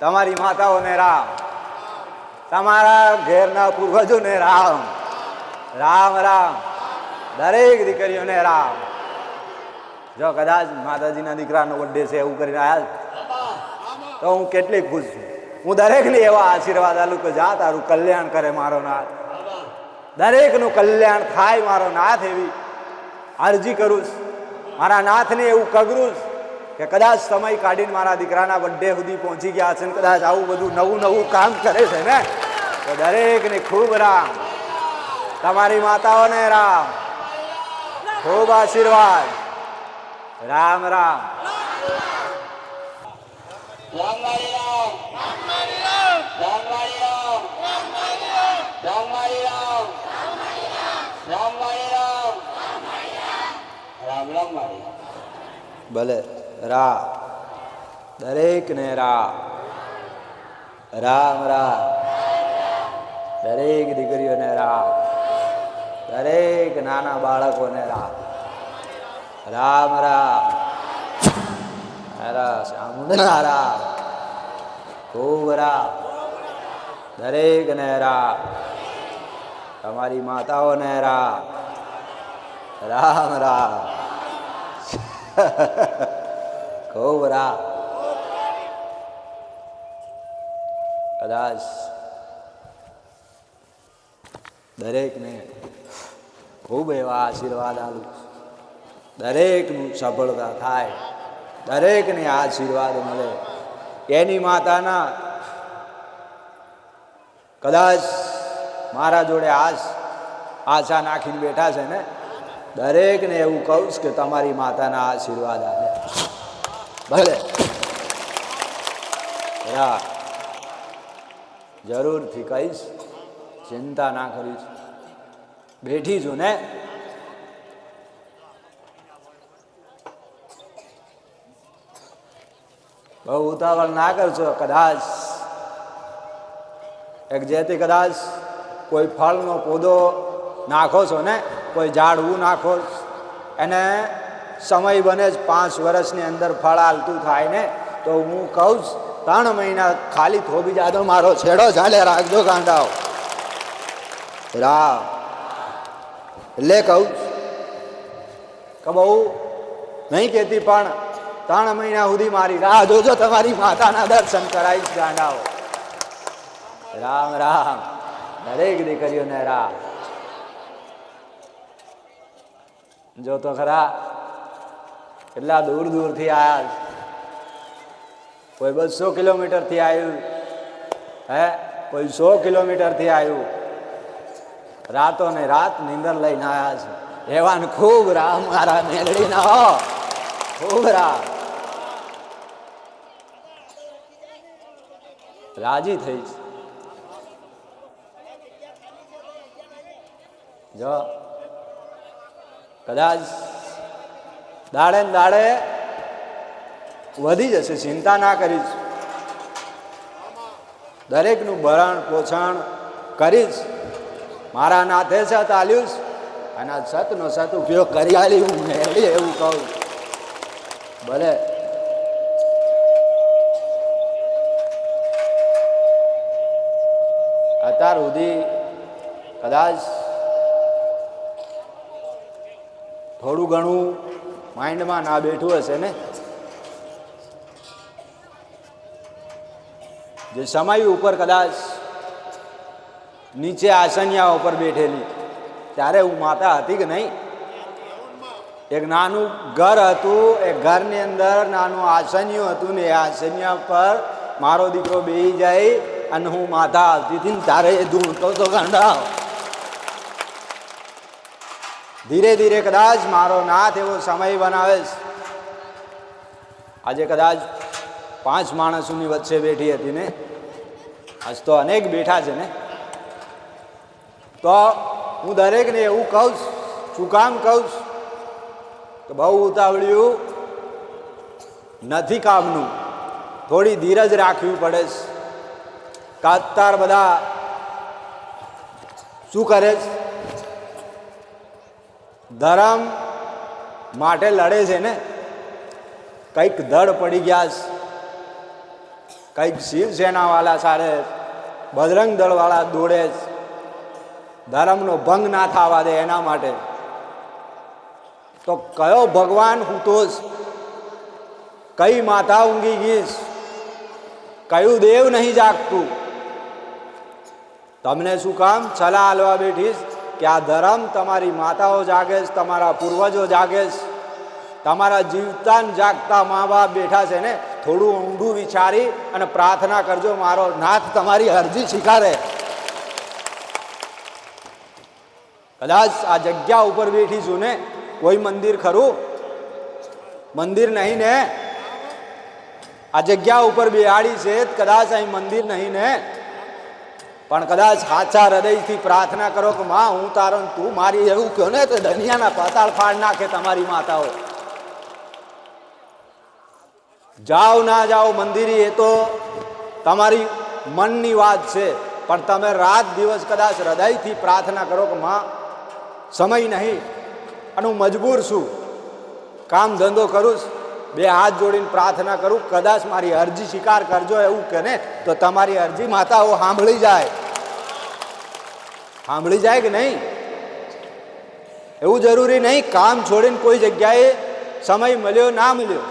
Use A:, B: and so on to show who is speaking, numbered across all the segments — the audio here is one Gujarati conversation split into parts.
A: તમારી માતાઓને રામ. તમારા ઘેરના પૂર્વજોને રામ. રામ રામ. દરેક દીકરીઓને રામ. જો કદાચ માતાજીના દીકરાનો બર્થડે છે એવું કરીને આવ્યા તો હું કેટલી ખુશ છું. હું દરેકને એવા આશીર્વાદ આલું કે જા તારું કલ્યાણ કરે મારો નાથ. દરેકનું કલ્યાણ થાય મારો નાથ એવી અરજી કરું છું. મારા નાથને એવું કગરું છું. કે કદાચ સમય કાઢીને મારા દીકરાના બર્થડે સુધી પહોંચી ગયા છે ને કદાચ આવું બધું નવું નવું કામ કરે છે ને તો દરેકને ખૂબ રામ. તમારી માતાઓને રામ. ખૂબ આશીર્વાદ. રામ રામ. ભલે. રામ દરેકને રા રામ રામ. દરેક દીકરીઓને રા દરેક નાના બાળકોને રા રામ રામ. હરા શ્યામુંડના રામ ખૂબ રામ દરેકને રા તમારી માતાઓને રામ રામ રામ. રામ કદાચ દરેકને ખૂબ એવા આશીર્વાદ આલું દરેકનું સફળતા થાય. દરેકને આશીર્વાદ મળે. એની માતાના? કદાચ મારા જોડે આશ, આશા નાખીને બેઠા છે ને? દરેકને એવું કહું છું કે તમારી માતાના આશીર્વાદ આવે ભલે. રા. જરૂરથી કહીશ, ચિંતા ના કરીશ બેઠી છું ને. બહુ ઉતાવળ ના કરશો, કદાચ. એક જેથી કદાચ કોઈ ફળનો પોદો નાખો છો ને, કોઈ ઝાડવું નાખો એને સમય બને જ પાંચ વર્ષની અંદર ફળ હાલતું થાય ને, તો હું કહું જ, ત્રણ મહિના ખાલી થોભી જાદો મારો છેડો ચાલે, રાખજો ગાંડાઓ. રામ. એટલે કહું કે બહુ નહીં કહેતી, પણ ત્રણ મહિના સુધી મારી રાહ જોજો, તમારી માતાના દર્શન કરાવીશ ગાંડાઓ. રામ રામ. દરેક દીકરીઓને રામ. જો તો ખરા કેટલા દૂર દૂરથી આવ્યા. કોઈ બસો કિલોમીટરથી આવ્યું? હે? કોઈ સો કિલોમીટરથી આવ્યું? રાતો ને રાત નીંદર લઈને આવ્યા છે. એવાને ખૂબ રામ, મારા મેલડીના. હો ખૂબ રાહ રાજી થઈ છે. જો. કદાચ દાડે ને દાડે વધી જશે, ચિંતા ના કરીશ દરેકનું ભરણ પોષણ કરીશ મારા નાથે સત આલ્યુશ અને સતનો સત ઉપયોગ કરી આલી હું મેળવી એવું કહું. ભલે. અત્યાર સુધી કદાચ થોડું ઘણું માઇન્ડમાં ના બેઠું હશે ને? જે સમય ઉપર કદાચ નીચે આસનિયા ઉપર બેઠેલી. ત્યારે હું માતા હતી કે નહીં? એક નાનું ઘર હતું એ ઘરની અંદર નાનું આસનિયું હતું ને એ આસનિયા પર મારો દીકરો બેહી જાય અને હું માતા આવતી હતી ને તારે ધૂણતો તો ગાંડા ધીરે ધીરે કદાચ મારો નાથ એવો સમય બનાવે આજે કદાચ પાંચ માણસોની વચ્ચે બેઠી હતી ને? આજ તો અનેક બેઠા છે ને? તો હું દરેકને એવું કહું છું કામ કહું કે બહુ ઉતાવળ્યું નથી કામનું. થોડી ધીરજ રાખવી પડે છે. કાતાર બધા શું કરે છે? ધર્મ માટે લડે છે ને? કંઈક દળ પડી ગયા કંઈક શિવસેનાવાળા સારે બજરંગ દળવાળા દોડે. ધર્મનો ભંગ ના થવા દે એના માટે. તો કયો ભગવાન હુતોષ કઈ માતા ઊંઘી ગઈશ કયું દેવ નહીં જાગતું? તમને શું કામ? સલાહ હાલવા બેઠીશ કે આ ધર્મ તમારી માતાઓ જાગે છે, તમારા પૂર્વજો જાગે છે. તમારા જીવતા જાગતા મા બાપ બેઠા છે ને, થોડું ઊંડું વિચારી અને પ્રાર્થના કરજો, મારો નાથ તમારી અરજી સ્વીકારે. કદાચ આ જગ્યા ઉપર બેઠી છું ને, કોઈ મંદિર ખરું? મંદિર નહીં ને? આ જગ્યા ઉપર બેહાડી છે, કદાચ અહીં મંદિર નહીં ને? પણ કદાચ સાચા હૃદયથી પ્રાર્થના કરો કે, માં, હું તારો તું મારી એવું કહો ને, તો દનિયાના પાતાળ ફાડ નાખે તમારી માતાઓ. જાઓ ના જાઓ મંદિરે, એ તો તમારી મનની વાત છે. પણ તમે રાત દિવસ કદાચ હૃદયથી પ્રાર્થના કરો કે, માં, સમય નહીં, અને હું મજબૂર છું. કામ ધંધો કરું છું. બે હાથ જોડીને પ્રાર્થના કરું. કદાચ મારી અરજી સ્વીકાર કરજો એવું કે ને, તો તમારી અરજી માતાઓ સાંભળી જાય. સાંભળી જાય કે નહીં? એવું જરૂરી નહીં, કામ છોડીને કોઈ જગ્યાએ સમય મળ્યો, ના મળ્યો.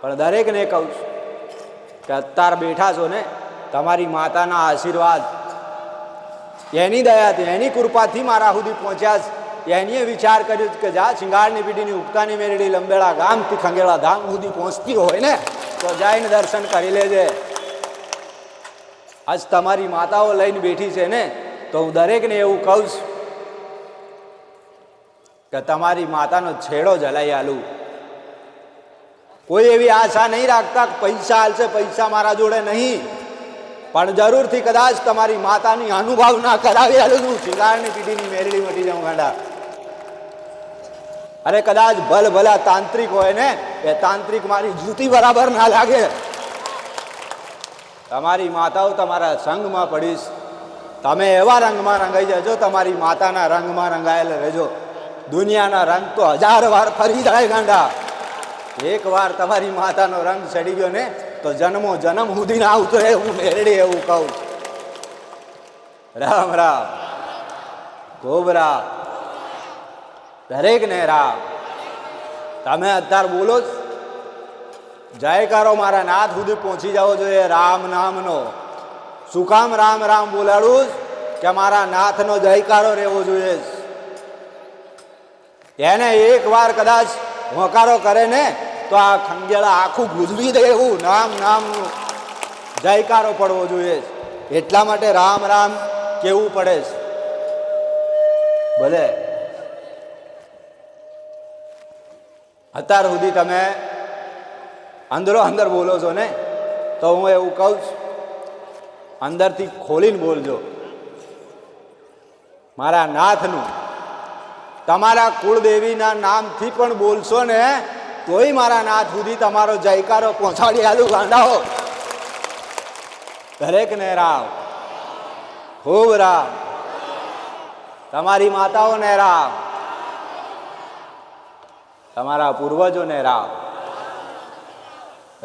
A: પણ દરેકને કહું છું કે અત્યારે બેઠા છો ને, તમારી માતાના આશીર્વાદ, એની દયાથી, એની કૃપાથી મારા સુધી પહોંચ્યા છે. એનીએ વિચાર કર્યો કે જા શિંગારની પીઢીની ઉગતાની મેળડી લંબેડા ગામથી ખંગેળા ધામ સુધી પહોંચતી હોય ને, તો જઈને દર્શન કરી લેજે. આજ તમારી માતાઓ લઈને બેઠી છે ને તો હું દરેકને એવું કહું છું કે તમારી માતાનો છેડો જલાઈ આલું. કોઈ એવી આશા નહીં રાખતા પૈસા હાલશે પૈસા મારા જોડે નહીં. પણ જરૂરથી કદાચ તમારી માતાની અનુભવ ના કરાવી આલું છું. શિંગારની પીઢીની મેરડી મટી જાઉં ગાંડા. અરે કદાચ ભલ ભલા તાંત્રિક હોય ને, એ તાંત્રિક મારી જૂતી બરાબર ના લાગે. તમારી માતાઓ તમારા સંગમાં પડીશ. તમે એવા રંગમાં રંગાઈ જજો, તમારી માતાના રંગમાં રંગાયેલા રહેજો. દુનિયાના રંગ તો હજાર વાર ફરી જાય ગાંડા. એક વાર તમારી માતાનો રંગ ચડી ગયો ને, તો જન્મો જન્મ સુધી ના આવતો એ હું મેરડી એવું કહું. રામ રામ. ખૂબ રામ. દરેકને રામ. તમે અત્યારે બોલો જ. જયકારો મારા નાથ સુધી પહોંચી જવો જોઈએ રામ નામનો. શું કામ? રામ રામ બોલાડું જ? કે મારા નાથનો જયકારો રહેવો જોઈએ એને એક વાર કદાચ હોકારો કરે ને, તો આ ખંજેળા આખું ગુજરી દે એવું નામ નામ જયકારો પડવો જોઈએ એટલા માટે રામ રામ કેવું પડે છે ભલે. અત્યાર સુધી તમે અંદરો અંદર બોલો છો ને, તો હું એવું કહું છું અંદરથી ખોલીને બોલજો. મારા નાથનું, તમારા કુળદેવીના નામથી પણ બોલશો ને, તોય મારા નાથ સુધી તમારો જયકારો પહોંચાડી હો ગાંડાઓ. દરેકને રામ. ખૂબ રામ. તમારી માતાઓને રામ. તમારા પૂર્વજોને રામ.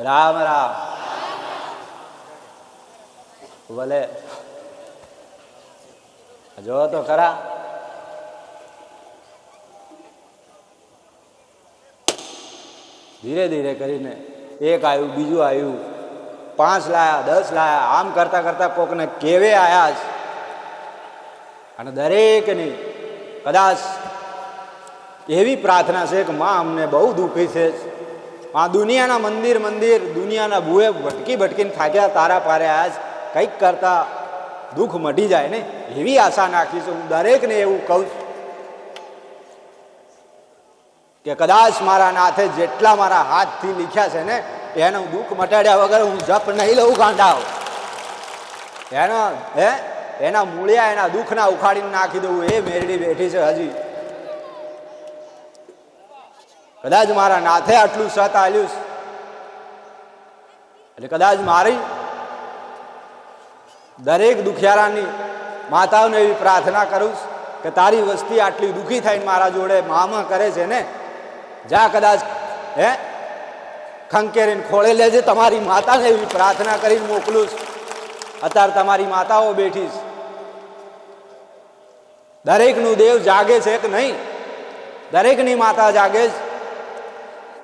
A: રામ રામ. ભલે. જો તો ખરા. ધીરે ધીરે કરીને એક આવ્યું બીજું આવ્યું પાંચ લાયા, દસ લાયા, આમ કરતા કરતા કોકને કેવે આયા છે અને દરેકની કદાચ એવી પ્રાર્થના છે કે માં અમને બહુ દુઃખી છે. આ દુનિયાના મંદિર મંદિર, દુનિયાના ભૂએ ભટકી ભટકીને થાક્યા, તારા પારે આજ કંઈક કરતા દુઃખ મટી જાય ને, એવી આશા નાખી છે હું દરેકને એવું કહું છું. કે કદાચ મારા નાથે જેટલા મારા હાથથી લીખ્યા છે ને, એનું દુઃખ મટાડ્યા વગર હું જપ નહીં લઉં ગાંડાઓ એના, હે, એના મૂળિયા એના દુઃખના ઉખાડીને નાખી દઉં, એ મેરડી બેઠી છે હજી. કદાચ મારા નાથે આટલું સત આલ્યું એટલે કદાચ મારી દરેક દુખિયારાની માતાઓને એવી પ્રાર્થના કરું છું કે તારી વસ્તી આટલી દુઃખી થઈને મારા જોડે મામા કરે છે ને, જા કદાચ, હે? ખંકેરીને ખોળે લેજે, તમારી માતાને એવી પ્રાર્થના કરીને મોકલું છું. અત્યારે તમારી માતાઓ બેઠી છે. દરેકનું દેવ જાગે છે કે નહીં? દરેકની માતા જાગે છે.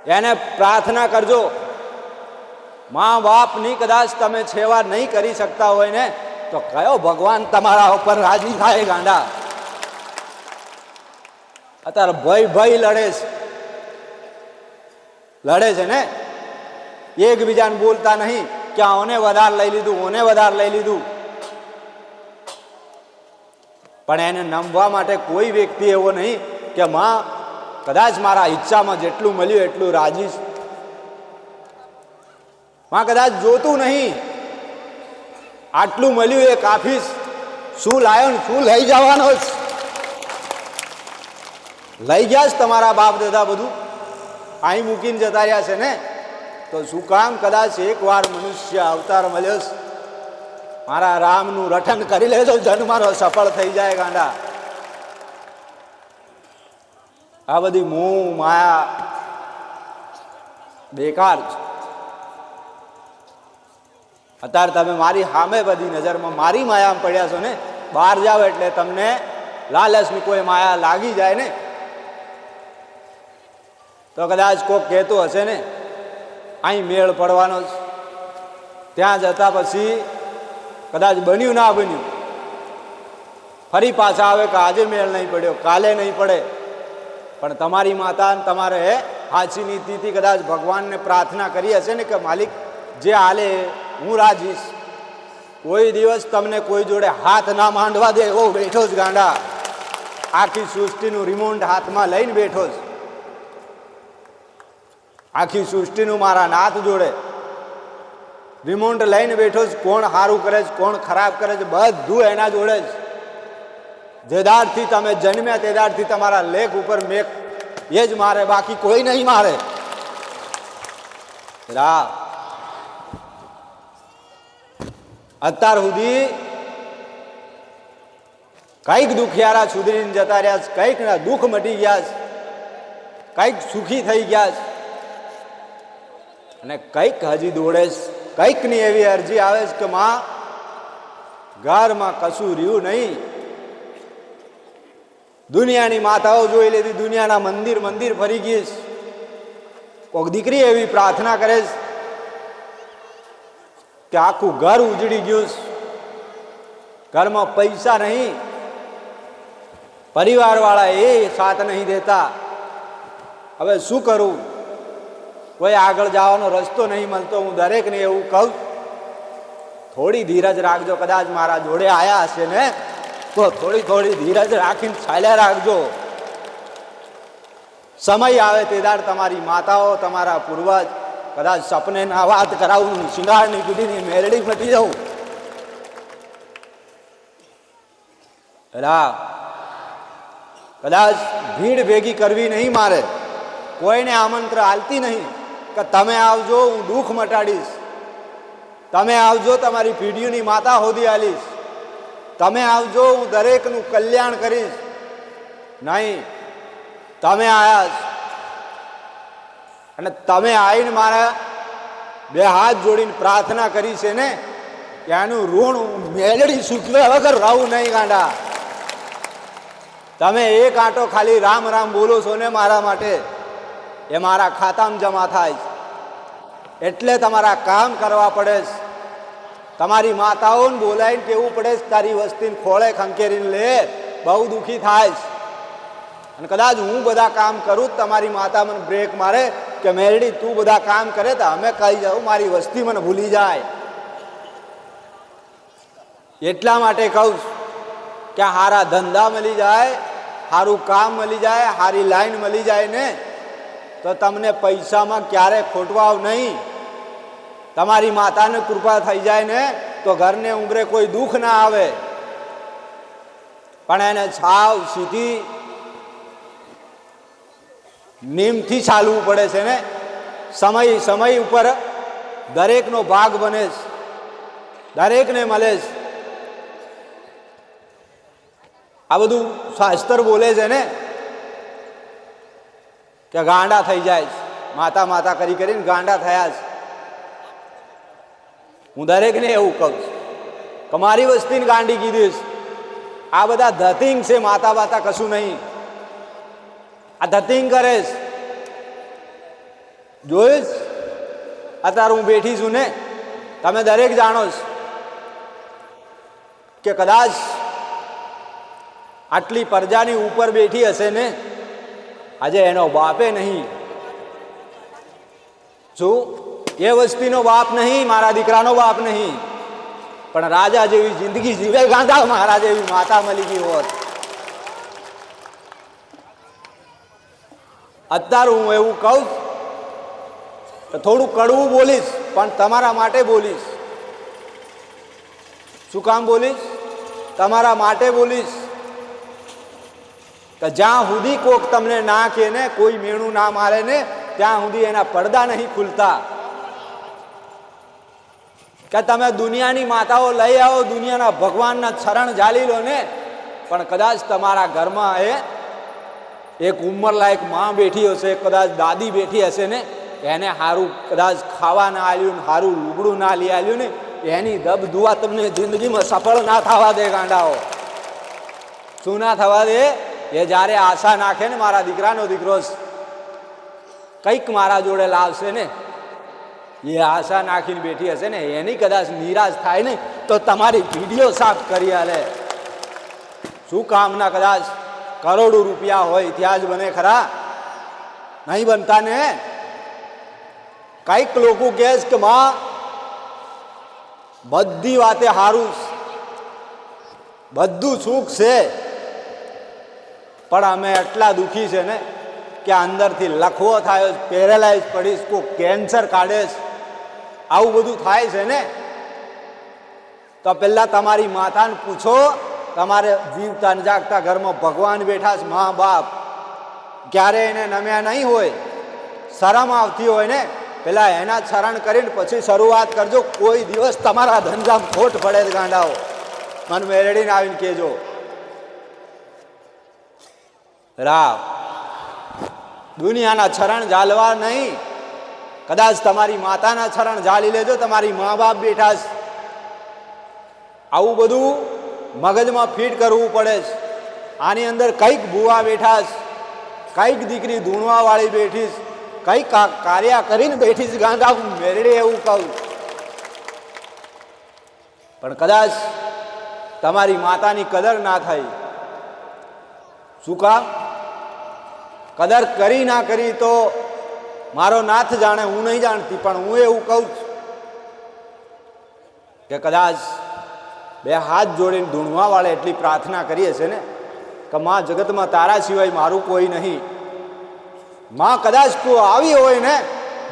A: એને પ્રાર્થના કરજો. મા બાપની કદાચ તમે સેવા નહીં કરી શકતા હોય ને તો કયો ભગવાન તમારા ઉપર રાજી થાય ગાંડા? અત્યારે ભય ભય લડે છે. લડે છે ને? એકબીજાને બોલતા નહીં કે ઓને વધારે લઈ લીધું, ઓને વધાર લઈ લીધું. પણ એને નમવા માટે કોઈ વ્યક્તિ એવો નહીં કે, માં, કદાચ મારા ઈચ્છામાં જેટલું મળ્યું એટલું રાજી માં, કદાચ જોતું નહીં. આટલું મળ્યું એ કાફી શું લાયો ને શું લઈ જવાનો લઈ ગયા જ તમારા બાપ દાદા બધું. અહીં મૂકીને જતા રહ્યા છે ને? તો શું કામ? કદાચ એકવાર મનુષ્ય અવતાર મળ્યો મારા રામનું રટન કરી લેજો મારો સફળ થઈ જાય ગાંડા. આ બધી મોહ માયા, બેકાર છે અત્યારે તમે મારી સામે બધી નજરમાં મારી માયામાં પડ્યા છો ને, બહાર જાઓ એટલે તમને લાલચની કોઈ માયા લાગી જાય ને તો કદાચ કોક કહેતું હશે ને અહીં મેળ પડવાનો છે ત્યાં જતા પછી કદાચ બન્યું ના બન્યું, ફરી પાછા આવે કે આજે મેળ નહીં પડ્યો, કાલે નહીં પડે. પણ તમારી માતા તમારે હાચી નીતિથી કદાચ ભગવાનને પ્રાર્થના કરી હશે ને કે, માલિક જે હાલે હું રાજીશ. કોઈ દિવસ તમને કોઈ જોડે હાથ ના માંડવા દે એવો બેઠો જ ગાંડા. આખી સૃષ્ટિનું રિમોટ હાથમાં લઈને બેઠો જ. આખી સૃષ્ટિનું મારા નાથ જોડે. રિમોટ લઈને બેઠો જ, કોણ સારું કરે છે, કોણ ખરાબ કરે છે, બધું એના જોડે જ. જે દાડથી તમે જન્મ્યા તે દાડથી તમારા લેખ ઉપર મેઘ એ જ મારે, બાકી કોઈ નહીં મારે. રા અત્યાર સુધી કંઈક દુખિયારા સુધરીને જતા રહ્યા છે કંઈક ના દુઃખ મટી ગયા છે, કંઈક સુખી થઈ ગયા છે. અને કંઈક હજી દોડે છે, કઈકની એવી અરજી આવે છે કે માં, ઘરમાં કશું રહ્યું નહીં. દુનિયાની માતાઓ જોઈ લીધી, દુનિયાના મંદિર મંદિર ફરી ગઈ છે. કોઈક દીકરી એવી પ્રાર્થના કરે છે કે આખું ઘર ઉજળી ગયું ઘરમાં પૈસા નહીં. પરિવારવાળા એ સાથ નહીં દેતા. હવે શું કરું? કોઈ આગળ જવાનો રસ્તો નહીં મળતો. હું દરેકને એવું કહું. થોડી ધીરજ રાખજો. કદાચ મારા જોડે આયા હશે ને, તો થોડી થોડી ધીરજ રાખીને ચાલ્યા રાખજો. સમય આવે તે દાડ તમારી માતાઓ, તમારા પૂર્વજ કદાચ સપને ના વાત કરાવું શિંગારની પીઢીની મેરડી મટી જાઉં રા કદાચ ભીડ ભેગી કરવી નહીં મારે, કોઈને આમંત્ર આલતી નહીં કે તમે આવજો, હું દુઃખ મટાડીશ. તમે આવજો, તમારી પીઢીઓની માતા હોદી આલીશ. તમે આવજો, હું દરેકનું કલ્યાણ કરીશ. નહીં, તમે છો. અને તમે આવીને મારા બે હાથ જોડીને પ્રાર્થના કરી છે ને કે આનું ઋણ હું મેળડી સૂચવે વગર રહું નહીં ગાંડા. તમે એક આંટો ખાલી રામ રામ બોલો છો ને મારા માટે, એ મારા ખાતામાં જમા થાય છે. એટલે તમારા કામ કરવા પડે છે. તમારી માતાઓને બોલાવીને કેવું પડે તારી વસ્તીને ખોળે ખંકેરીને લે, બહુ દુઃખી થાય અને કદાચ હું બધા કામ કરું તમારી માતા મને બ્રેક મારે કે મેરડી, તું બધા કામ કરે તો અમે કહી જાઉં, મારી વસ્તી મને ભૂલી જાય. એટલા માટે કહું કે હારા ધંધા મળી જાય સારું કામ મળી જાય સારી લાઈન મળી જાય ને, તો તમને પૈસામાં ક્યારે ખોટવાવ નહીં. તમારી માતાને કૃપા થઈ જાય ને, તો ઘરને ઉંગરે કોઈ દુઃખ ના આવે. પણ એને છાવ સીધી નિયમથી ચાલવું પડે છે ને? સમય સમય ઉપર દરેકનો ભાગ બને છે. દરેકને મળે છે. આ બધું શાસ્ત્ર બોલે છે ને? કે ગાંડા થઈ જાય છે. માતા માતા કરી કરીને ગાંડા થયા છે. હું દરેકને એવું કહું છું. કે મારી વસ્તીને ગાંડી કીધીશ આ બધા ધતિંગ છે માતા બાતા કશું નહીં. આ ધતિંગ કરે છે જોઈશ? અત્યારે હું બેઠી છું ને, તમે દરેક જાણો છો કે કદાચ આટલી પ્રજાની ઉપર બેઠી હશે ને, આજે એનો બાપે નહીં. શું? એ વસ્તીનો બાપ નહીં, મારા દીકરાનો બાપ નહીં. પણ રાજા જેવી જિંદગી જીવે ગાંધા, મહારાજ જેવી માતા મળી ગઈ હોત. અત્યારે હું એવું કહું તો થોડું કડવું બોલીશ, પણ તમારા માટે બોલીશ. શું કામ બોલીશ? તમારા માટે બોલીશ કે જ્યાં સુધી કોક તમને ના કે ને, કોઈ મેણું ના મારે ને, ત્યાં સુધી એના પડદા નહીં ખુલતા. કે તમે દુનિયાની માતાઓ લઈ આવો, દુનિયાના ભગવાનના ચરણ જાલી લો ને, પણ કદાચ તમારા ઘરમાં એ એક ઉંમરલાયકમાં બેઠી હશે, કદાચ દાદી બેઠી હશે ને, એને સારું કદાચ ખાવા ના આવ્યું ને સારું લુગડું ના લઈ આવ્યું ને, એની દબ દુઆ તમને જિંદગીમાં સફળ ના થવા દે ગાંડાઓ. શું ના થવા દે? એ જ્યારે આશા નાખે ને મારા દીકરાનો દીકરો કંઈક મારા જોડે લાવશે ને, એ આશા નાખીને બેઠી હશે ને, એની કદાચ નિરાશ થાય ને, તો તમારી વીડિયો સાફ કરી આલે. શું કામના કદાચ કરોડો રૂપિયા હોય, ત્યાં જ બને ખરા. નહીં બનતા ને? કંઈક લોકો કહે કે, માં, બધી વાતે સારું બધું સુખ છે. પણ અમે એટલા દુખી છે ને કે અંદરથી લખવો થાય પેરેલાઇઝ પડીશ, કોઈ કેન્સર કાઢેશ આવું બધું થાય છે ને? તો પહેલા તમારી માતાને પૂછો તમારે જીવતા ને જાગતા ઘરમાં ભગવાન બેઠા છે મા બાપ ક્યારે એને નમ્યા નહીં હોય. શરમ આવતી હોય ને, પેલા એના શરણ કરીને પછી શરૂઆત કરજો. કોઈ દિવસ તમારા ધંધામ ખોટ પડે ગાંડાઓ. મન મેળડીને આવીને કહેજો. રાવ, દુનિયાના છરણ ઝાલવા નહીં. કદાચ તમારી માતાના છરણ જાળી લેજો, તમારી મા બાપ બેઠા આવું બધું મગજમાં ફીટ કરવું પડે છે. આની અંદર કંઈક ભૂવા બેઠા છે. કંઈક દીકરી ધૂણવાવાળી બેઠી છે. કંઈક કાર્ય કરીને બેઠી છે. ગાંધા હું મેરડે એવું કહું. પણ કદાચ તમારી માતાની કદર ના થાય. શું કામ કદર કરી ના કરી તો મારો નાથ જાણે હું નહીં જાણતી, પણ હું એવું કહું છું કે કદાચ બે હાથ જોડીને ધૂણવા વાળે એટલી પ્રાર્થના કરીએ છીએ ને, કે માં જગતમાં તારા સિવાય મારું કોઈ નહીં. માં કદાચ તું આવી હોય ને,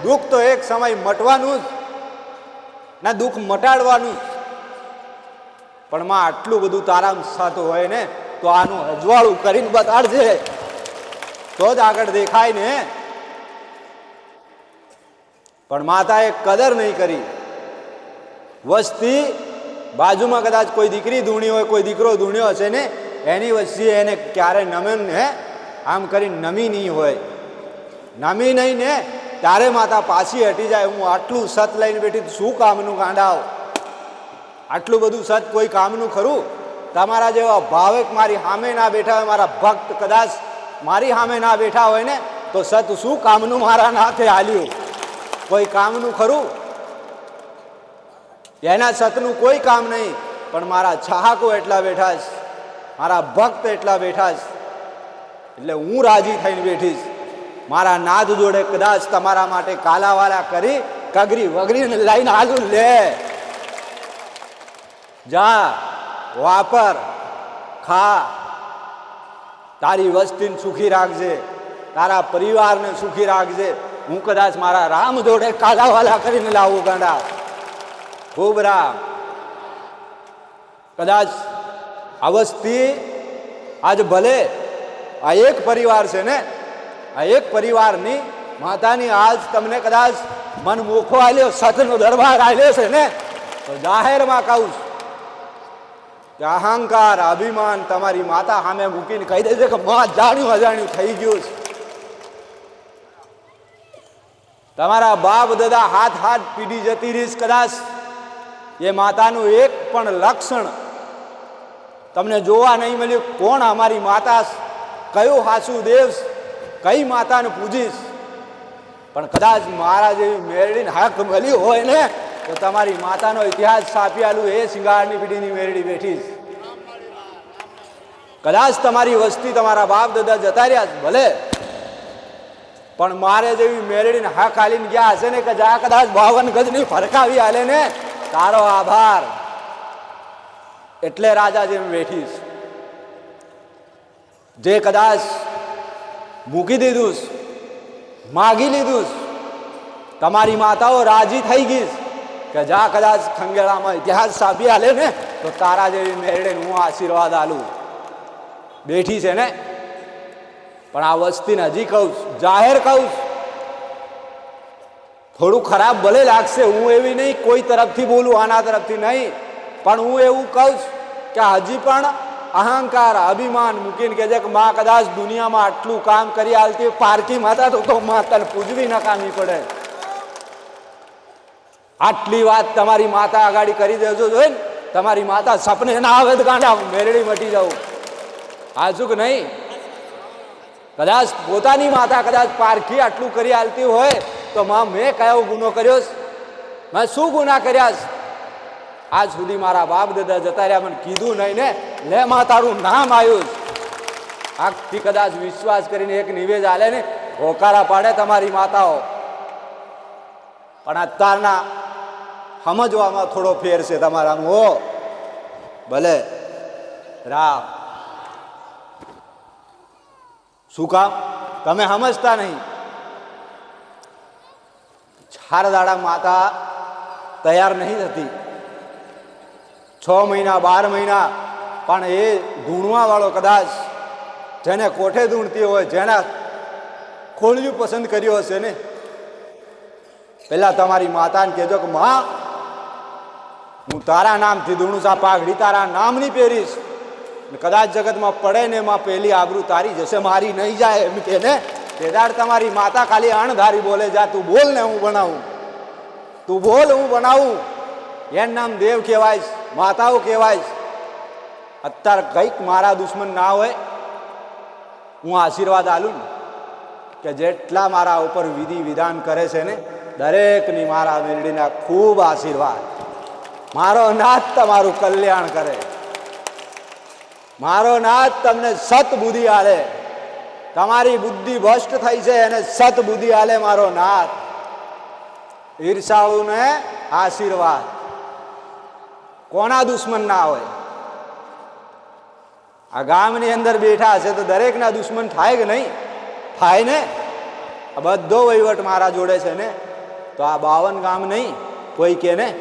A: દુઃખ તો એક સમય મટવાનું જ, ના દુઃખ મટાડવાનું પણ માં આટલું બધું તારામાં થતું હોય ને, તો આનું અજવાળું કરીને બતાડજે. તો જ આગળ દેખાય ને. પણ માતાએ કદર નહીં કરી. વસ્તી બાજુમાં કદાચ કોઈ દીકરી ધૂણી હોય, કોઈ દીકરો ધૂણ્યો હશે ને, એની વચ્ચે એને ક્યારે નમે ને આમ કરી નમી નહીં હોય. નમી નહીં ને, ત્યારે માતા પાછી હટી જાય. હું આટલું સત લઈને બેઠી શું કામનું ગાંડાવ આટલું બધું સત કોઈ કામનું ખરું? તમારા જેવા ભાવેક મારી સામે ના બેઠા હોય, મારા ભક્ત કદાચ મારી સામે ના બેઠા હોય ને, તો સત શું કામનું મારા નાથે હાલ્યું? કોઈ કામનું ખરું? એના સતનું કોઈ કામ નહીં, પણ મારા ચાહકો એટલા બેઠા છે, મારા ભક્ત એટલા બેઠા છે. એટલે હું રાજી થઈને બેઠીશ મારા નાદ જોડે કદાચ તમારા માટે કાલાવાલા કરી, કગરી વગરીને લઈને હાલુ લે. જા, વાપર, ખા. તારી વસ્તીને સુખી રાખજે, તારા પરિવારને સુખી રાખજે. હું કદાચ મારા રામ જોડે કાલાવાલા કરીને લાવું ગાંડા. ખૂબ રામ. કદાચ વસ્તી આજ ભલે આ એક પરિવાર છે ને, આ એક પરિવારની માતાની આજ તમને કદાચ મન મોખો આવ્યો સતનો દરબાર આવ્યો છે ને, તો જાહેરમાં કહું કે અહંકાર, અભિમાન તમારી માતા સામે મૂકીને કહી દેજે કે માં જાણ્યું, અજાણ્યું થઈ ગયું છે. તમારા બાપ દાદા હાથ હાથ પીડી જતી રહીશ કદાચ. એ માતાનું એક પણ લક્ષણ તમને જોવા નહીં મળ્યું. કોણ અમારી માતા? કયું હાસુ દેવ કઈ માતાને પૂજીશ? પણ કદાચ મારા જેવી મેરડીને હક મળ્યું હોય ને, તો તમારી માતાનો ઇતિહાસ સાપિયાલું એ સિંગારની પીઢીની મેરડી બેઠી કદાચ તમારી વસ્તી તમારા બાપ દાદા જતા રહ્યા ભલે. પણ મારે જેવી મેરડીને હક હાલીને ગયા હશે ને કે જા કદાચ બાવન ગજની ફરકાવી હાલે ને તારો આભાર. એટલે રાજા જેમ બેઠીશ. જે કદાચ મૂકી દીધું માગી લીધું તમારી માતાઓ રાજી થઈ ગઈ કે જા કદાચ ખંગેળામાં ઇતિહાસ સાબી હાલે ને, તો તારા જેવી મેરડે હું આશીર્વાદ આલું. બેઠી છે ને? પણ આ વસ્તીને હજી કહું જાહેર કહું. થોડું ખરાબ ભલે લાગશે, હું એવી નહીં કોઈ તરફથી બોલું, આના તરફથી નહીં. પણ હું એવું કહું છું કે હજી પણ અહંકાર, અભિમાન મૂકીને કહેજે કે માં કદાચ દુનિયામાં આટલું કામ કરી હાલતી પારકી માતા તો તો માતાને પૂજવી નકામી પડે. આટલી વાત તમારી માતા આગાડી કરી દેજો જોઈએ ને. તમારી માતા સપને ના આવે તો કાંડા મેરડી મટી જાઉં હાજુ કે નહીં? કદાચ પોતાની માતા કદાચ પારખી આટલું કરી હાલતી હોય તો માં, મેં કયો ગુનો કર્યો મેં શું ગુના કર્યા આજ સુધી મારા બાપ દાદા જતા રહ્યા, મને કીધું નહીં ને. લે માં, તારું નામ આવ્યું છે. આજથી કદાચ વિશ્વાસ કરીને એક નિવેદ આલે ને, હોકારા પાડે તમારી માતાઓ. પણ અત્યારના સમજવામાં થોડો ફેર છે તમારા હો. ભલે. રામ. શું કામ? તમે સમજતા નહીં. ચાર દાડા માતા તૈયાર નહીં થતી. છ મહિના, બાર મહિના, પણ એ ધૂણવાવાળો કદાચ જેને કોઠે ધૂણતી હોય, જેના ખોળિયું પસંદ કર્યું હશે ને પહેલાં તમારી માતાને કહેજો કે, માં, હું તારા નામથી ધૂણું છું પાઘડી, તારા નામની પહેરીશ. કદાચ જગતમાં પડે ને એમાં પહેલી આબરૂ તારી જશે, મારી નહીં જાય. એમ કે ને કેદાર તમારી માતા ખાલી અણધારી બોલે, જા, તું બોલ ને હું બનાવું. તું બોલ, હું બનાવું. એન નામ દેવ કહેવાય માતાઓ કહેવાય અત્યારે કંઈક મારા દુશ્મન ના હોય, હું આશીર્વાદ આલું કે જેટલા મારા ઉપર વિધિ વિધાન કરે છે ને, દરેકની મારા મેરડીના ખૂબ આશીર્વાદ. મારો નાથ તમારું કલ્યાણ કરે. મારો નાથ તમને સતબુદ્ધિ આલે. તમારી બુદ્ધિ ભ્રષ્ટ થઈ છે અને સત બુદ્ધિ આલે મારો નાથ. ઈર્ષાળુને આશીર્વાદ. કોના દુશ્મન ના હોય? આ ગામની અંદર બેઠા છે તો દરેકના દુશ્મન થાય કે નહીં? થાય ને? આ બધો વહીવટ મારા જોડે છે ને? તો આ બાવન ગામ નહીં? કોઈ કે ને?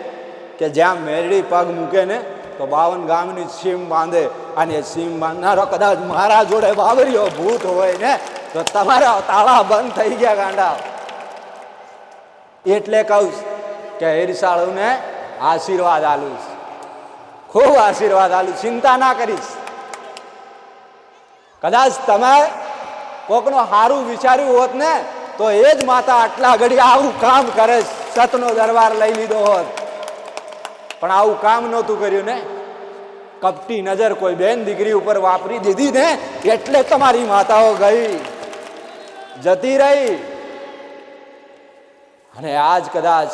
A: કે જ્યાં મેરડી પગ મૂકે ને? તો બાવન ગામની સીમ બાંધે અને સીમ બાંધનારો કદાચ મારા જોડે બાવરીઓ ભૂત હોય ને, તો તમારા તાળા બંધ થઈ ગયા ગાંડા. એટલે કહું કે હેરસાળુને આશીર્વાદ આલું ખૂબ આશીર્વાદ આલું, ચિંતા ના કરીશ. કદાચ તમે કોકનો સારું વિચાર્યું હોત ને, તો એ જ માતા આટલા ઘડી આવું કામ કરે, સતનો દરબાર લઈ લીધો હોત. પણ આવું કામ નહોતું કર્યું ને. કપટી નજર કોઈ બેન દીકરી ઉપર વાપરી દીધી ને, એટલે તમારી માતાઓ ગઈ. જતી રહી. અને આજ કદાચ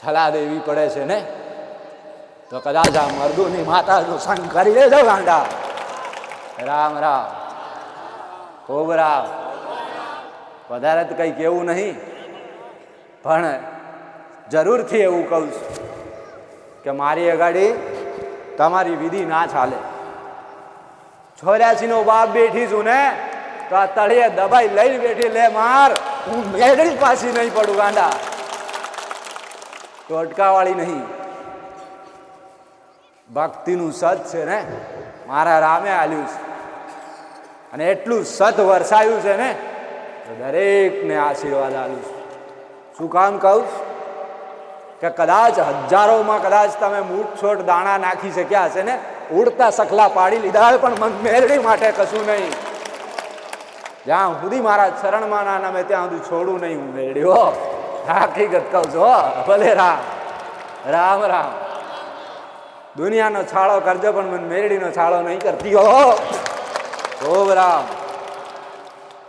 A: છલા દેવી પડે છે ને, તો કદાચ આ મર્દોની માતાનો સંગ કરી લેજો ગાંડા. રામ રામ. ખૂબ રામ. વધારે તો કંઈ કેવું નહીં. પણ જરૂરથી એવું કહું છું કે મારી અગાડી તમારી વિધિ ના ચાલે. છોર્યાસીનો બાપ બેઠી છું ને, તો આ તળિયે દબાઈ લઈને બેઠી, લે માર, હું મેળવી પાછી નહીં પડું, ગાંડા. તો અટકાવાળી નહીં. ભક્તિનું સત છે ને, મારા રામે આલ્યું છે. અને એટલું સત વરસાયું છે ને, તો દરેકને આશીર્વાદ આલું છું. શું કામ કહું? છું? કે કદાચ હજારોમાં કદાચ તમે મૂઠછોટ દાણા નાખી શક્યા હશે ને? ઉડતા સખલા પાડી લીધા હોય પણ મેરડી માટે કશું નહીં. જ્યાં સુધી મારા શરણમાં ના નામે ત્યાં સુધી છોડું નહીં હું મેળ્યો હકીકત કહું છું. ભલે રામ. રામ રામ. દુનિયાનો છાળો કરજો પણ મને મેરડીનો છાળો નહીં કરતી, હો. રામ.